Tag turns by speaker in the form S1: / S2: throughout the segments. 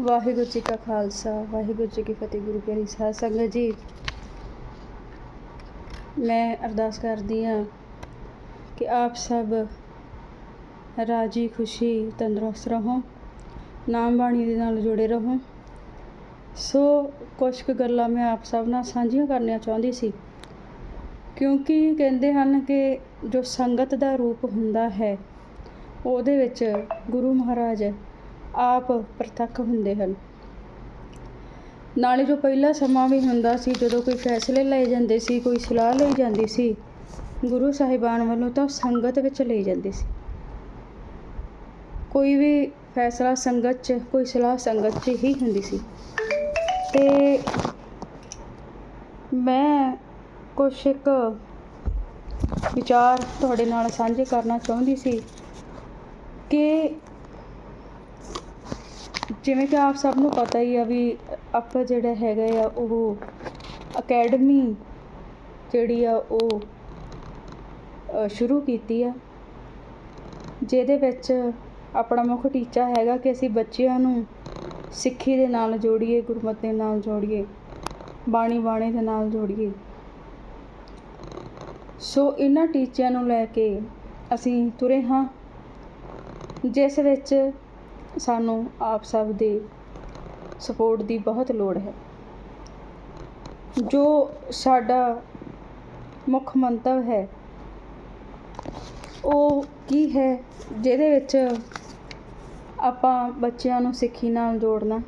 S1: ਵਾਹਿਗੁਰੂ ਜੀ ਕਾ ਖਾਲਸਾ, ਵਾਹਿਗੁਰੂ ਜੀ ਕੀ ਫਤਿਹ, ਗੁਰੂ ਪਿਆਰੀ ਸਾਧ ਸੰਗਤ ਜੀ। ਮੈਂ ਅਰਦਾਸ ਕਰਦੀ ਹਾਂ ਕਿ ਆਪ ਸਭ ਰਾਜੀ, ਖੁਸ਼ੀ, ਤੰਦਰੁਸਤ ਰਹੋ, ਨਾਮ ਬਾਣੀ ਦੇ ਨਾਲ ਜੁੜੇ ਰਹੋ। ਸੋ ਕੁਝ ਕੁ ਗੱਲਾਂ ਮੈਂ ਆਪ ਸਭ ਨਾਲ ਸਾਂਝੀਆਂ ਕਰਨੀਆਂ ਚਾਹੁੰਦੀ ਸੀ। ਕਿਉਂਕਿ ਕਹਿੰਦੇ ਹਨ ਕਿ ਜੋ ਸੰਗਤ ਦਾ ਰੂਪ ਹੁੰਦਾ ਹੈ, ਉਹਦੇ ਵਿੱਚ ਗੁਰੂ ਮਹਾਰਾਜ ਆਪ ਪ੍ਰਤੱਖ ਹੁੰਦੇ ਹਨ। ਨਾਲੇ ਜੋ ਪਹਿਲਾ ਸਮਾਂ ਵੀ ਹੁੰਦਾ ਸੀ, ਜਦੋਂ ਕੋਈ ਫੈਸਲੇ ਲਏ ਜਾਂਦੇ ਸੀ, ਕੋਈ ਸਲਾਹ ਲਈ ਜਾਂਦੀ ਸੀ, ਗੁਰੂ ਸਾਹਿਬਾਨ ਵੱਲੋਂ ਤਾਂ ਸੰਗਤ ਵਿੱਚ ਲਈ ਜਾਂਦੀ ਸੀ। ਕੋਈ ਵੀ ਫੈਸਲਾ ਸੰਗਤ 'ਚ, ਕੋਈ ਸਲਾਹ ਸੰਗਤ 'ਚ ਹੀ ਹੁੰਦੀ ਸੀ। ਤੇ ਮੈਂ ਕੁਛ ਇੱਕ ਵਿਚਾਰ ਤੁਹਾਡੇ ਨਾਲ ਸਾਂਝੇ ਕਰਨਾ ਚਾਹੁੰਦੀ ਸੀ ਕਿ ਜਿਵੇਂ ਕਿ ਆਪ ਸਭ ਨੂੰ ਪਤਾ ਹੀ ਆ ਵੀ ਆਪਾਂ ਜਿਹੜਾ ਹੈਗਾ ਆ ਉਹ ਅਕੈਡਮੀ ਜਿਹੜੀ ਆ ਉਹ ਸ਼ੁਰੂ ਕੀਤੀ ਆ। ਜਿਹਦੇ ਵਿੱਚ ਆਪਣਾ ਮੁੱਖ ਟੀਚਾ ਹੈਗਾ ਕਿ ਅਸੀਂ ਬੱਚਿਆਂ ਨੂੰ ਸਿੱਖੀ ਦੇ ਨਾਲ ਜੋੜੀਏ, ਗੁਰਮਤਿ ਦੇ ਨਾਲ ਜੋੜੀਏ, ਬਾਣੀ ਬਾਣੇ ਦੇ ਨਾਲ ਜੋੜੀਏ। ਸੋ ਇਹਨਾਂ ਟੀਚਿਆਂ ਨੂੰ ਲੈ ਕੇ ਅਸੀਂ ਤੁਰੇ ਹਾਂ, ਜਿਸ ਵਿੱਚ ਸਾਨੂੰ ਆਪ ਸਭ ਦੇ ਸਪੋਰਟ ਦੀ ਬਹੁਤ ਲੋੜ ਹੈ। ਜੋ ਸਾਡਾ ਮੁੱਖ ਮੰਤਵ ਹੈ, ਉਹ ਕੀ ਹੈ ਜਿਹਦੇ ਵਿੱਚ ਆਪਾਂ ਬੱਚਿਆਂ ਨੂੰ ਸਿੱਖੀ ਨਾਲ ਜੋੜਨਾ?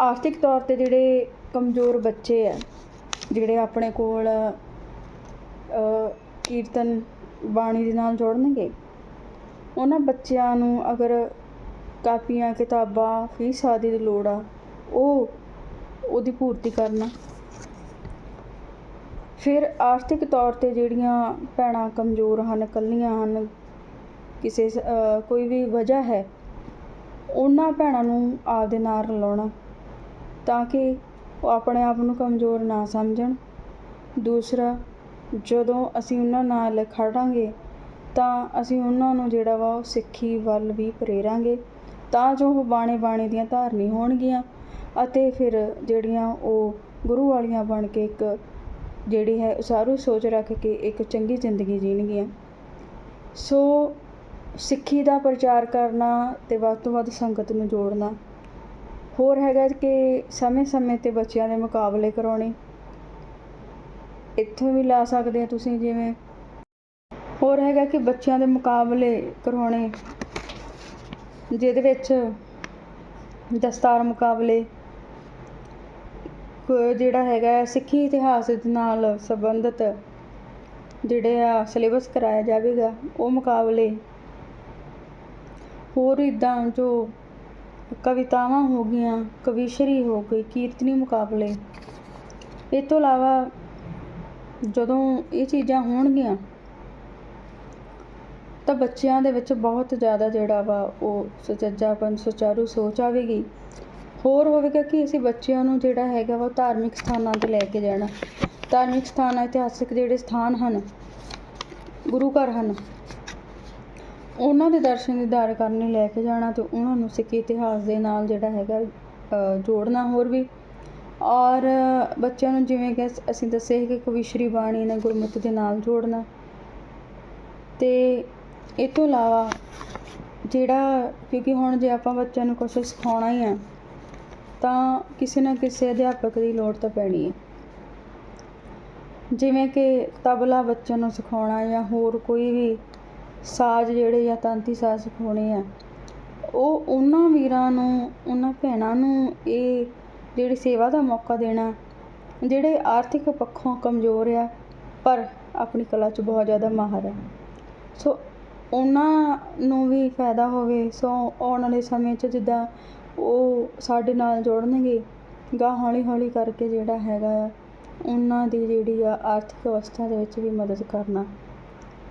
S1: ਆਰਥਿਕ ਤੌਰ ਤੇ ਜਿਹੜੇ ਕਮਜ਼ੋਰ ਬੱਚੇ ਆ, ਜਿਹੜੇ ਆਪਣੇ ਕੋਲ ਕੀਰਤਨ ਬਾਣੀ ਦੇ ਨਾਲ ਜੋੜਨਗੇ ਉਹਨਾਂ ਬੱਚਿਆਂ ਨੂੰ ਅਗਰ ਕਾਪੀਆਂ, ਕਿਤਾਬਾਂ, ਫੀਸ ਆਦਿ ਦੀ ਲੋੜ ਆ, ਉਹ ਉਹਦੀ ਪੂਰਤੀ ਕਰਨਾ। ਫਿਰ ਆਰਥਿਕ ਤੌਰ ਤੇ ਜਿਹੜੀਆਂ ਭੈਣਾਂ ਕਮਜ਼ੋਰ ਹਨ, ਇਕੱਲੀਆਂ ਹਨ, ਕਿਸੇ ਕੋਈ ਵੀ ਵਜ੍ਹਾ ਹੈ, ਉਹਨਾਂ ਭੈਣਾਂ ਨੂੰ ਆਪਦੇ ਨਾਲ ਰਲਾਉਣਾ, ਤਾਂ ਕਿ ਉਹ ਆਪਣੇ ਆਪ ਨੂੰ ਕਮਜ਼ੋਰ ਨਾ ਸਮਝਣ। ਦੂਸਰਾ, ਜਦੋਂ ਅਸੀਂ ਉਹਨਾਂ ਨਾਲ ਖੜਾਂਗੇ ਤਾਂ ਅਸੀਂ ਉਹਨਾਂ ਨੂੰ ਜਿਹੜਾ ਵਾ ਉਹ ਸਿੱਖੀ ਵੱਲ ਵੀ ਪ੍ਰੇਰਾਂਗੇ। ਤਾਂ ਜੋ ਉਹ ਬਾਣੇ ਬਾਣੇ ਦੀਆਂ ਧਾਰਨੀ ਹੋਣਗੀਆਂ ਅਤੇ ਫਿਰ ਜਿਹੜੀਆਂ ਉਹ ਗੁਰੂ ਵਾਲੀਆਂ ਬਣ ਕੇ ਇੱਕ ਜਿਹੜੀ ਹੈ ਉਸਾਰੂ ਸੋਚ ਰੱਖ ਕੇ ਇੱਕ ਚੰਗੀ ਜ਼ਿੰਦਗੀ ਜੀਣਗੀਆਂ। ਸੋ ਸਿੱਖੀ ਦਾ ਪ੍ਰਚਾਰ ਕਰਨਾ ਤੇ ਵੱਧ ਤੋਂ ਵੱਧ ਸੰਗਤ ਨੂੰ ਜੋੜਨਾ। ਹੋਰ ਹੈਗਾ ਕਿ ਸਮੇਂ-ਸਮੇਂ ਤੇ ਬੱਚਿਆਂ ਦੇ ਮੁਕਾਬਲੇ ਕਰਾਉਣੇ। ਇੱਥੋਂ ਵੀ ਲਾ ਸਕਦੇ ਆ ਤੁਸੀਂ ਜਿਵੇਂ ਹੋਰ ਹੈਗਾ ਕਿ ਬੱਚਿਆਂ ਦੇ ਮੁਕਾਬਲੇ ਕਰਵਾਉਣੇ ਜਿਹਦੇ ਵਿੱਚ ਦਸਤਾਰ ਮੁਕਾਬਲੇ ਜਿਹੜਾ ਹੈਗਾ ਸਿੱਖੀ ਇਤਿਹਾਸ ਦੇ ਨਾਲ ਸੰਬੰਧਿਤ ਜਿਹੜੇ ਆ ਸਿਲੇਬਸ ਕਰਾਇਆ ਜਾਵੇਗਾ, ਉਹ ਮੁਕਾਬਲੇ। ਹੋਰ ਇਦਾਂ ਜੋ ਕਵਿਤਾਵਾਂ ਹੋ ਗਈਆਂ ਕਵੀਸ਼ਰੀ ਹੋ ਗਈ ਕੀਰਤਨੀ ਮੁਕਾਬਲੇ। ਇਹ ਤੋਂ ਇਲਾਵਾ ਜਦੋਂ ਇਹ ਚੀਜ਼ਾਂ ਹੋਣਗੀਆਂ ਤਾਂ ਬੱਚਿਆਂ ਦੇ ਵਿੱਚ ਬਹੁਤ ਜ਼ਿਆਦਾ ਜਿਹੜਾ ਵਾ ਉਹ ਸੁਚੱਜਾਪਨ, ਸੁਚਾਰੂ ਸੋਚ ਆਵੇਗੀ। ਹੋਰ ਹੋਵੇਗਾ ਕਿ ਅਸੀਂ ਬੱਚਿਆਂ ਨੂੰ ਜਿਹੜਾ ਹੈਗਾ ਵਾ ਧਾਰਮਿਕ ਸਥਾਨਾਂ 'ਤੇ ਲੈ ਕੇ ਜਾਣਾ। ਧਾਰਮਿਕ ਸਥਾਨ, ਇਤਿਹਾਸਿਕ ਜਿਹੜੇ ਸਥਾਨ ਹਨ, ਗੁਰੂ ਘਰ ਹਨ, ਉਹਨਾਂ ਦੇ ਦਰਸ਼ਨ ਦੀਦਾਰ ਕਰਨ ਲਈ ਲੈ ਕੇ ਜਾਣਾ ਤੇ ਉਹਨਾਂ ਨੂੰ ਸਿੱਖੀ ਇਤਿਹਾਸ ਦੇ ਨਾਲ ਜਿਹੜਾ ਹੈਗਾ ਜੋੜਨਾ ਹੋਰ ਵੀ। ਔਰ ਬੱਚਿਆਂ ਨੂੰ ਜਿਵੇਂ ਕਿ ਅਸੀਂ ਦੱਸਿਆ ਸੀ ਕਿ ਕਵੀਸ਼ਰੀ ਬਾਣੀ ਨਾਲ ਗੁਰਮਤਿ ਦੇ ਨਾਲ ਜੋੜਨਾ। ਤੇ ਇਹ ਤੋਂ ਇਲਾਵਾ ਜਿਹੜਾ ਕਿਉਂਕਿ ਹੁਣ ਜੇ ਆਪਾਂ ਬੱਚਿਆਂ ਨੂੰ ਕੁਛ ਸਿਖਾਉਣਾ ਹੀ ਆ, ਤਾਂ ਕਿਸੇ ਨਾ ਕਿਸੇ ਅਧਿਆਪਕ ਦੀ ਲੋੜ ਤਾਂ ਪੈਣੀ ਹੈ ਜਿਵੇਂ ਕਿ ਤਬਲਾ ਬੱਚਿਆਂ ਨੂੰ ਸਿਖਾਉਣਾ ਜਾਂ ਹੋਰ ਕੋਈ ਵੀ ਸਾਜ਼ ਜਿਹੜੇ ਜਾਂ ਤਾਂਤੀ ਸਾਜ਼ ਸਿਖਾਉਣੇ ਆ, ਉਹ ਉਹਨਾਂ ਵੀਰਾਂ ਨੂੰ, ਉਹਨਾਂ ਭੈਣਾਂ ਨੂੰ ਇਹ ਜਿਹੜੀ ਸੇਵਾ ਦਾ ਮੌਕਾ ਦੇਣਾ, ਜਿਹੜੇ ਆਰਥਿਕ ਪੱਖੋਂ ਕਮਜ਼ੋਰ ਆ, ਪਰ ਆਪਣੀ ਕਲਾ 'ਚ ਬਹੁਤ ਜ਼ਿਆਦਾ ਮਾਹਰ ਹੈ ਸੋ ਉਹਨਾਂ ਨੂੰ ਵੀ ਫਾਇਦਾ ਹੋਵੇ, ਸੋ ਆਉਣ ਵਾਲੇ ਸਮੇਂ 'ਚ ਜਿੱਦਾਂ ਉਹ ਸਾਡੇ ਨਾਲ ਜੁੜਨਗੇ ਗਾਂ ਹੌਲੀ ਹੌਲੀ ਕਰਕੇ ਜਿਹੜਾ ਹੈਗਾ ਆ, ਉਹਨਾਂ ਦੀ ਜਿਹੜੀ ਆ ਆਰਥਿਕ ਅਵਸਥਾ ਦੇ ਵਿੱਚ ਵੀ ਮਦਦ ਕਰਨਾ।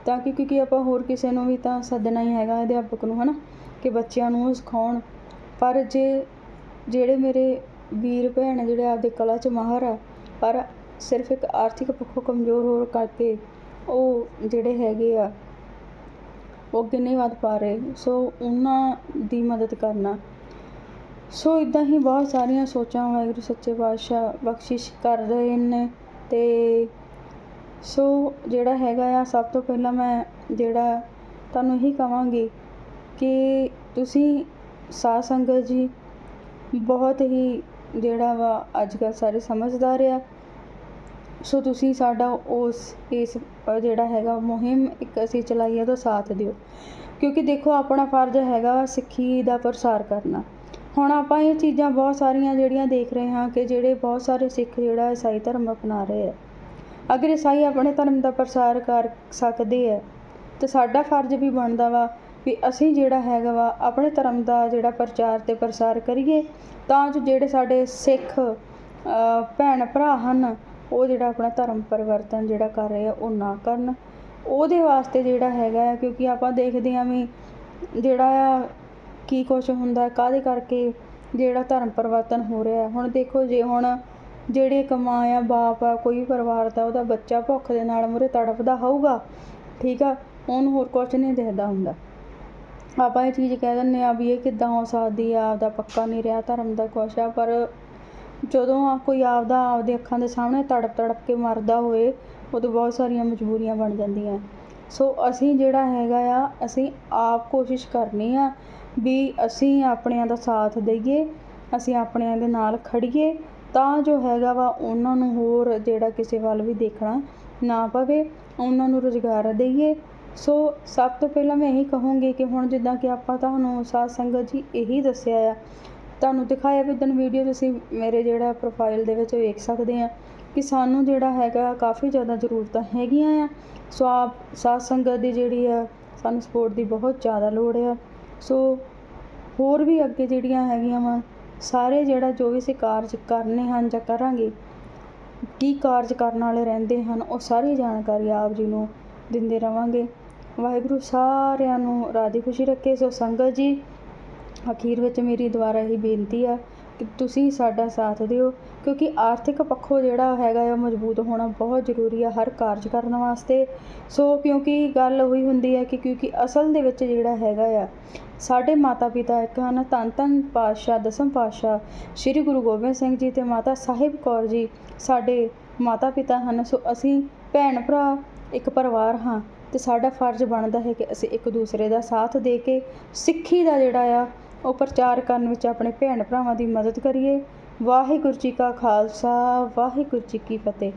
S1: ਤਾਂ ਕਿ ਕਿਉਂਕਿ ਆਪਾਂ ਹੋਰ ਕਿਸੇ ਨੂੰ ਵੀ ਤਾਂ ਸੱਦਣਾ ਹੀ ਹੈਗਾ ਅਧਿਆਪਕ ਨੂੰ ਹੈ ਨਾ ਕਿ ਬੱਚਿਆਂ ਨੂੰ ਉਹ ਸਿਖਾਉਣ। ਪਰ ਜੇ ਜਿਹੜੇ ਮੇਰੇ ਵੀਰ ਭੈਣ ਜਿਹੜੇ ਆਪਦੇ ਕਲਾ 'ਚ ਮਾਹਰ ਆ, ਪਰ ਸਿਰਫ ਇੱਕ ਆਰਥਿਕ ਪੱਖੋਂ ਕਮਜ਼ੋਰ ਹੋਣ ਕਰਕੇ ਉਹ ਜਿਹੜੇ ਹੈਗੇ ਆ ਉਹ ਅੱਗੇ ਨਹੀਂ ਵੱਧ ਪਾ ਰਹੇ, ਸੋ ਉਹਨਾਂ ਦੀ ਮਦਦ ਕਰਨਾ। ਸੋ ਇਦਾਂ ਹੀ ਬਹੁਤ ਸਾਰੀਆਂ ਸੋਚਾਂ ਵਾਹਿਗੁਰੂ ਸੱਚੇ ਪਾਤਸ਼ਾਹ ਬਖਸ਼ਿਸ਼ ਕਰ ਰਹੇ ਨੇ ਤੇ ਸੋ ਜਿਹੜਾ ਹੈਗਾ ਆ, ਸਭ ਤੋਂ ਪਹਿਲਾਂ ਮੈਂ ਜਿਹੜਾ ਤੁਹਾਨੂੰ ਇਹੀ ਕਹਾਂਗੀ ਕਿ ਤੁਸੀਂ ਸਾਧ ਸੰਗਤ ਜੀ ਬਹੁਤ ਹੀ ਜਿਹੜਾ ਵਾ ਅੱਜ ਕੱਲ੍ਹ ਸਾਰੇ ਸਮਝਦਾਰ ਆ ਸੋ ਤੁਸੀਂ ਸਾਡਾ ਉਸ, ਇਸ ਜਿਹੜਾ ਹੈਗਾ ਮੁਹਿੰਮ ਇੱਕ ਅਸੀਂ ਚਲਾਈ ਹੈ ਉਹਦਾ ਸਾਥ ਦਿਓ। ਕਿਉਂਕਿ ਦੇਖੋ, ਆਪਣਾ ਫਰਜ਼ ਹੈਗਾ ਵਾ ਸਿੱਖੀ ਦਾ ਪ੍ਰਸਾਰ ਕਰਨਾ। ਹੁਣ ਆਪਾਂ ਇਹ ਚੀਜ਼ਾਂ ਬਹੁਤ ਸਾਰੀਆਂ ਜਿਹੜੀਆਂ ਦੇਖ ਰਹੇ ਹਾਂ ਕਿ ਜਿਹੜੇ ਬਹੁਤ ਸਾਰੇ ਸਿੱਖ ਜਿਹੜਾ ਈਸਾਈ ਧਰਮ ਅਪਣਾ ਰਹੇ ਆ। ਅਗਰ ਈਸਾਈ ਆਪਣੇ ਧਰਮ ਦਾ ਪ੍ਰਸਾਰ ਕਰ ਸਕਦੇ ਆ, ਤੇ ਸਾਡਾ ਫਰਜ਼ ਵੀ ਬਣਦਾ ਵਾ ਵੀ ਅਸੀਂ ਜਿਹੜਾ ਹੈਗਾ ਵਾ ਆਪਣੇ ਧਰਮ ਦਾ ਜਿਹੜਾ ਪ੍ਰਚਾਰ ਤੇ ਪ੍ਰਸਾਰ ਕਰੀਏ, ਤਾਂ ਜੋ ਜਿਹੜੇ ਸਾਡੇ ਸਿੱਖ ਭੈਣ ਭਰਾ ਹਨ ਉਹ ਜਿਹੜਾ ਆਪਣਾ ਧਰਮ ਪਰਿਵਰਤਨ ਜਿਹੜਾ ਕਰ ਰਹੇ ਆ, ਉਹ ਨਾ ਕਰਨ। ਉਹਦੇ ਵਾਸਤੇ ਜਿਹੜਾ ਹੈਗਾ ਆ, ਕਿਉਂਕਿ ਆਪਾਂ ਦੇਖਦੇ ਆਂ ਵੀ ਜਿਹੜਾ ਆ ਕੀ ਕੁਛ ਹੁੰਦਾ, ਕਾਹਦੇ ਕਰਕੇ ਜਿਹੜਾ ਧਰਮ ਪਰਿਵਰਤਨ ਹੋ ਰਿਹਾ। ਹੁਣ ਦੇਖੋ ਜੇ ਹੁਣ ਜਿਹੜੇ ਕਮਾਂ ਆ, ਬਾਪ ਆ, ਕੋਈ ਪਰਿਵਾਰ ਦਾ, ਉਹਦਾ ਬੱਚਾ ਭੁੱਖ ਦੇ ਨਾਲ ਮੂਹਰੇ ਤੜਫਦਾ ਹੋਊਗਾ, ਠੀਕ ਆ, ਉਹਨੂੰ ਹੋਰ ਕੁਝ ਨਹੀਂ ਦਿਖਦਾ ਹੁੰਦਾ। ਆਪਾਂ ਇਹ ਚੀਜ਼ ਕਹਿ ਦਿੰਦੇ ਆ ਵੀ ਇਹ ਕਿੱਦਾਂ ਹੋ ਸਕਦੀ ਆ, ਆਪਦਾ ਪੱਕਾ ਨਹੀਂ ਰਿਹਾ ਧਰਮ ਦਾ ਕੁਛ ਆ, ਪਰ ਜਦੋਂ ਕੋਈ ਆਪਦਾ, ਆਪਦੇ ਅੱਖਾਂ ਦੇ ਸਾਹਮਣੇ ਤੜਪ ਤੜਪ ਕੇ ਮਰਦਾ ਹੋਵੇ, ਉਦੋਂ ਬਹੁਤ ਸਾਰੀਆਂ ਮਜਬੂਰੀਆਂ ਬਣ ਜਾਂਦੀਆਂ। ਸੋ ਅਸੀਂ ਜਿਹੜਾ ਹੈਗਾ ਆ, ਅਸੀਂ ਆਪ ਕੋਸ਼ਿਸ਼ ਕਰਨੀ ਆ ਵੀ ਅਸੀਂ ਆਪਣਿਆਂ ਦਾ ਸਾਥ ਦਈਏ, ਅਸੀਂ ਆਪਣਿਆਂ ਦੇ ਨਾਲ ਖੜੀਏ, ਤਾਂ ਜੋ ਹੈਗਾ ਵਾ ਉਹਨਾਂ ਨੂੰ ਹੋਰ ਜਿਹੜਾ ਕਿਸੇ ਵੱਲ ਵੀ ਦੇਖਣਾ ਨਾ ਪਵੇ, ਉਹਨਾਂ ਨੂੰ ਰੁਜ਼ਗਾਰ ਦਈਏ। ਸੋ ਸਭ ਤੋਂ ਪਹਿਲਾਂ ਮੈਂ ਇਹੀ ਕਹੂੰਗੀ ਕਿ ਹੁਣ ਜਿੱਦਾਂ ਕਿ ਆਪਾਂ ਤੁਹਾਨੂੰ ਸਾਧ ਸੰਗਤ ਜੀ ਇਹੀ ਦੱਸਿਆ ਆ ਤੁਹਾਨੂੰ ਦਿਖਾਇਆ ਵੀ ਦਿਨ ਵੀਡੀਓ ਤੁਸੀਂ ਮੇਰੇ ਜਿਹੜਾ ਪ੍ਰੋਫਾਈਲ ਦੇ ਵਿੱਚ ਵੇਖ ਸਕਦੇ ਆ ਕਿ ਸਾਨੂੰ ਜਿਹੜਾ ਹੈਗਾ ਕਾਫੀ ਜ਼ਿਆਦਾ ਜ਼ਰੂਰਤਾਂ ਹੈਗੀਆਂ ਆ। ਸੋ ਆਪ ਸਾਧ ਸੰਗਤ ਦੀ ਜਿਹੜੀ ਆ, ਸਾਨੂੰ ਸਪੋਰਟ ਦੀ ਬਹੁਤ ਜ਼ਿਆਦਾ ਲੋੜ ਆ। ਸੋ ਹੋਰ ਵੀ ਅੱਗੇ ਜਿਹੜੀਆਂ ਹੈਗੀਆਂ ਵਾ, ਸਾਰੇ ਜਿਹੜਾ ਜੋ ਵੀ ਅਸੀਂ ਕਾਰਜ ਕਰਨੇ ਹਨ ਜਾਂ ਕਰਾਂਗੇ, ਕੀ ਕਾਰਜ ਕਰਨ ਵਾਲੇ ਰਹਿੰਦੇ ਹਨ, ਉਹ ਸਾਰੀ ਜਾਣਕਾਰੀ ਆਪ ਜੀ ਨੂੰ ਦਿੰਦੇ ਰਵਾਂਗੇ। ਵਾਹਿਗੁਰੂ ਸਾਰਿਆਂ ਨੂੰ ਰਾਜੀ ਖੁਸ਼ੀ ਰੱਖੇ। ਸੋ ਸੰਗਤ ਜੀ ਅਖੀਰ ਵਿੱਚ ਮੇਰੀ ਦੁਆਰਾ ਹੀ ਬੇਨਤੀ ਆ ਕਿ ਤੁਸੀਂ ਸਾਡਾ ਸਾਥ ਦਿਓ, ਕਿਉਂਕਿ ਆਰਥਿਕ ਪੱਖੋਂ ਜਿਹੜਾ ਹੈਗਾ ਆ ਮਜ਼ਬੂਤ ਹੋਣਾ ਬਹੁਤ ਜ਼ਰੂਰੀ ਆ ਹਰ ਕਾਰਜ ਕਰਨ ਵਾਸਤੇ। ਸੋ ਕਿਉਂਕਿ ਗੱਲ ਉਹੀ ਹੁੰਦੀ ਹੈ ਕਿ ਕਿਉਂਕਿ ਅਸਲ ਦੇ ਵਿੱਚ ਜਿਹੜਾ ਹੈਗਾ ਆ, ਸਾਡੇ ਮਾਤਾ ਪਿਤਾ ਇੱਕ ਹਨ, ਧੰਨ ਧੰਨ ਪਾਤਸ਼ਾਹ, ਦਸਮ ਪਾਤਸ਼ਾਹ, ਸ੍ਰੀ ਗੁਰੂ ਗੋਬਿੰਦ ਸਿੰਘ ਜੀ ਤੇ ਮਾਤਾ ਸਾਹਿਬ ਕੌਰ ਜੀ ਸਾਡੇ ਮਾਤਾ ਪਿਤਾ ਹਨ। ਸੋ ਅਸੀਂ ਭੈਣ ਭਰਾ ਇੱਕ ਪਰਿਵਾਰ ਹਾਂ ਤੇ ਸਾਡਾ ਫਰਜ਼ ਬਣਦਾ ਹੈ ਕਿ ਅਸੀਂ ਇੱਕ ਦੂਸਰੇ ਦਾ ਸਾਥ ਦੇ ਕੇ ਸਿੱਖੀ ਦਾ ਜਿਹੜਾ ਆ ਉਹ ਪ੍ਰਚਾਰ ਕਰਨ ਵਿੱਚ ਆਪਣੇ ਭੈਣ ਭਰਾਵਾਂ ਦੀ ਮਦਦ ਕਰੀਏ। ਵਾਹਿਗੁਰੂ ਜੀ ਕਾ ਖਾਲਸਾ, ਵਾਹਿਗੁਰੂ ਜੀ ਕੀ ਫਤਿਹ।